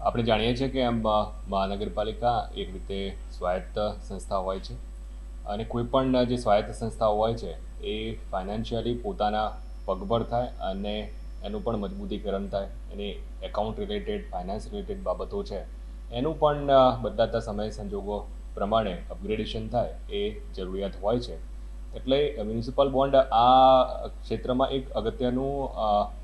આપણે જાણીએ છીએ કે એમ મહાનગરપાલિકા એક રીતે સ્વાયત્ત સંસ્થા હોય છે અને કોઈ પણ જે સ્વાયત્ત સંસ્થાઓ હોય છે, એ ફાઇનાન્શિયલી પોતાના પગભર થાય અને એનું પણ મજબૂતીકરણ થાય. એની એકાઉન્ટ રિલેટેડ ફાઇનાન્સ રિલેટેડ બાબતો છે. એનું પણ બદલાતા સમય સંજોગો પ્રમાણે અપગ્રેડેશન થાય એ જરૂરિયાત હોય છે. એટલે મ્યુનિસિપલ બોન્ડ આ ક્ષેત્રમાં એક અગત્યનું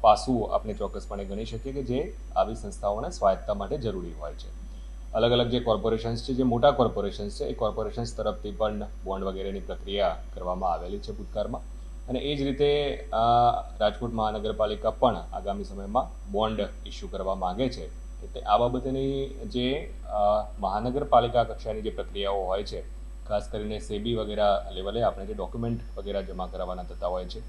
પાસું આપણે ચોક્કસપણે ગણી શકીએ કે જે આવી સંસ્થાઓને સ્વાયત્તતા માટે જરૂરી હોય છે. અલગ અલગ જે કોર્પોરેશન્સ છે, જે મોટા કોર્પોરેશન્સ છે, એ કોર્પોરેશન્સ તરફથી પણ બોન્ડ વગેરેની પ્રક્રિયા કરવામાં આવેલી છે ભૂતકાળમાં. અને એ જ રીતે રાજકોટ મહાનગરપાલિકા પણ આગામી સમયમાં બોન્ડ ઇસ્યુ કરવા માંગે છે. એટલે આ બાબતની જે મહાનગરપાલિકા કક્ષાની જે પ્રક્રિયાઓ હોય છે ખાસ કરીને સેબી વગેરે લેવલે આપણે જે ડોક્યુમેન્ટ વગેરે જમા કરાવવાના થતા હોય છે.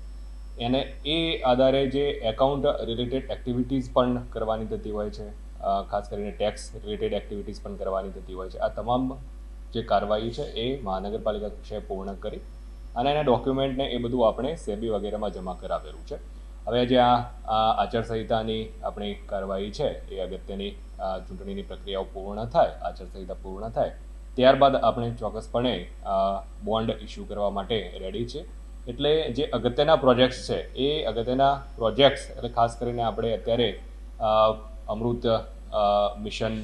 એને એ આધારે જે એકાઉન્ટ રિલેટેડ એક્ટિવિટીઝ પણ કરવાની થતી હોય છે. ખાસ કરીને ટેક્સ રિલેટેડ એક્ટિવિટીઝ પણ કરવાની થતી હોય છે. આ તમામ જે કાર્યવાહી છે એ મહાનગરપાલિકા કક્ષાએ પૂર્ણ કરી અને એના ડોક્યુમેન્ટને એ બધું આપણે સેબી વગેરેમાં જમા કરાવેલું છે. હવે જે આ આચારસંહિતાની આપણી કાર્યવાહી છે એ અગત્યની ચૂંટણીની પ્રક્રિયાઓ પૂર્ણ થાય, આચારસંહિતા પૂર્ણ થાય ત્યારબાદ આપણે ચોક્કસપણે બોન્ડ ઇસ્યુ કરવા માટે રેડી છે. એટલે જે અગત્યના પ્રોજેક્ટ્સ છે, એ અગત્યના પ્રોજેક્ટ્સ એટલે ખાસ કરીને આપણે અત્યારે અમૃત મિશન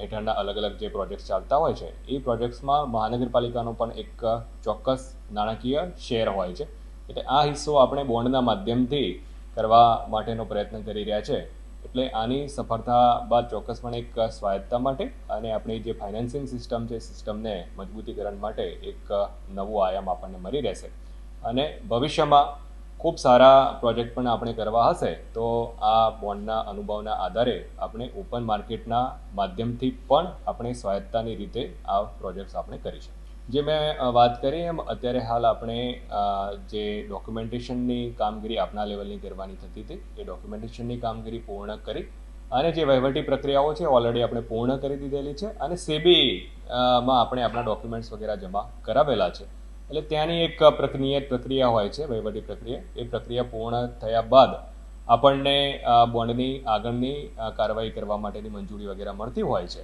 હેઠળના અલગ અલગ જે પ્રોજેક્ટ્સ ચાલતા હોય છે, એ પ્રોજેક્ટ્સમાં મહાનગરપાલિકાનો પણ એક ચોક્કસ નાણાકીય શેર હોય છે. એટલે આ હિસ્સો આપણે બોન્ડના માધ્યમથી કરવા માટેનો પ્રયત્ન કરી રહ્યા છે. એટલે આની સફળતા બાદ ચોક્કસપણે એક સ્વાયત્તતા માટે અને આપણી જે ફાઇનાન્સિંગ સિસ્ટમ છે સિસ્ટમને મજબૂતીકરણ માટે એક નવું આયામ આપણને મળી રહેશે. અને ભવિષ્યમાં ખૂબ સારા પ્રોજેક્ટ પણ આપણે કરવા હશે, તો આ બોન્ડના અનુભવના આધારે આપણે ઓપન માર્કેટના માધ્યમથી પણ આપણે સ્વાયત્તાની રીતે આ પ્રોજેક્ટ્સ આપણે કરીશું જે મેં વાત કરી એમ, અત્યારે હાલ આપણે જે ડોક્યુમેન્ટેશનની કામગીરી આપના લેવલની કરવાની થતી હતી, એ ડોક્યુમેન્ટેશનની કામગીરી પૂર્ણ કરી અને જે વહીવટી પ્રક્રિયાઓ છે ઓલરેડી આપણે પૂર્ણ કરી દીધેલી છે અને સેબી માં આપણે આપણા ડોક્યુમેન્ટ્સ વગેરે જમા કરાવેલા છે. એટલે ત્યાંની એક પ્રક્રિયા પ્રક્રિયા હોય છે, વહીવટી પ્રક્રિયા. એ પ્રક્રિયા પૂર્ણ થયા બાદ આપણને બોન્ડની આગળની કાર્યવાહી કરવા માટેની મંજૂરી વગેરે મળતી હોય છે.